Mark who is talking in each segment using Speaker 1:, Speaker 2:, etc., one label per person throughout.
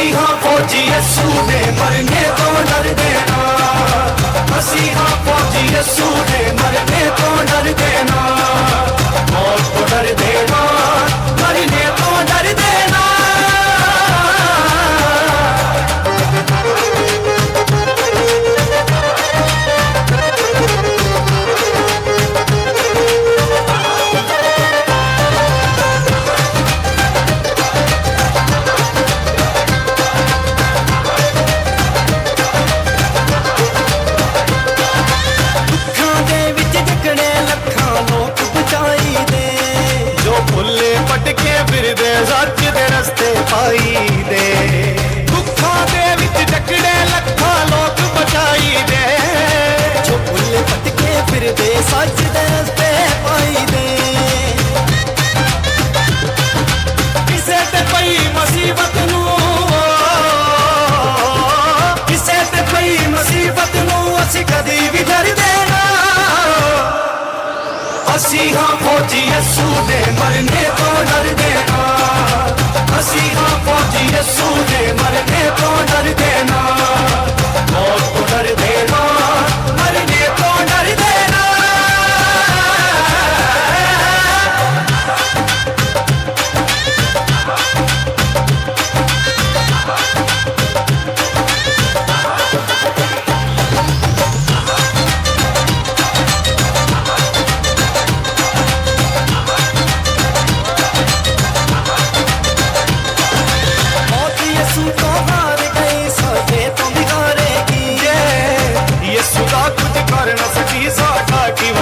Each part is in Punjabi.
Speaker 1: ਅਸੀਂ ਹਾਂ ਫੌਜੀ ਯਸੂ ਦੇ ਮਰਨੇ ਤੋਂ ਡਰਦੇ ਨਾ ਅਸੀਂ ਹਾਂ ਫੌਜੀ ਯਸੂ ਦੇ ਮਰਨੇ ਪਟਕੇ ਸੱਚ ਦੇ ਰਸਤੇ ਪਾਈ ਦੇ। ਦੁੱਖਾਂ ਦੇ ਵਿੱਚ ਜਕੜੇ ਲੱਖਾਂ ਲੋਕ ਬਚਾਈ ਦੇ।
Speaker 2: ਜੋ ਭੁੱਲੇ ਭਟਕੇ ਫਿਰਦੇ ਸੱਚ ਦੇ ਰਸਤੇ ਪਾਈ ਦੇ।
Speaker 1: ਕਿਸੇ ਤੇ ਪਈ ਮੁਸੀਬਤ ਨੂੰ, ਕਿਸੇ ਤੇ ਪਈ ਮੁਸੀਬਤ ਨੂੰ ਅਸੀਂ ਕਦੀ ਵੀ ਡਰਦੇ ਨਾ। ਅਸੀਂ ਹਾਂ ਫੌਜੀ ਯਸੂ ਦੇ ਮਰਨੇ ਤੋਂ ਡਰਦੇ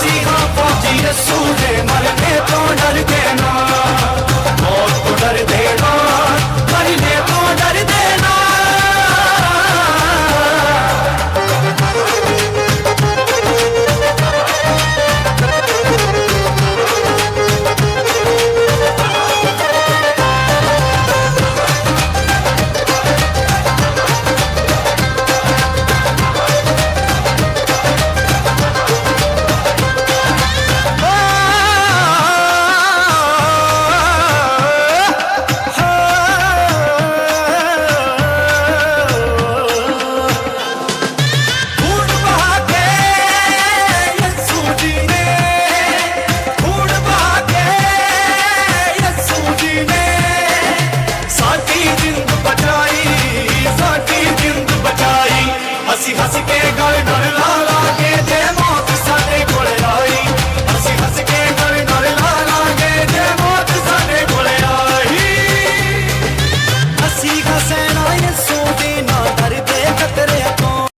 Speaker 1: Masiha, Fatih, Resul হাসি হাসি কে গড়ে ডরে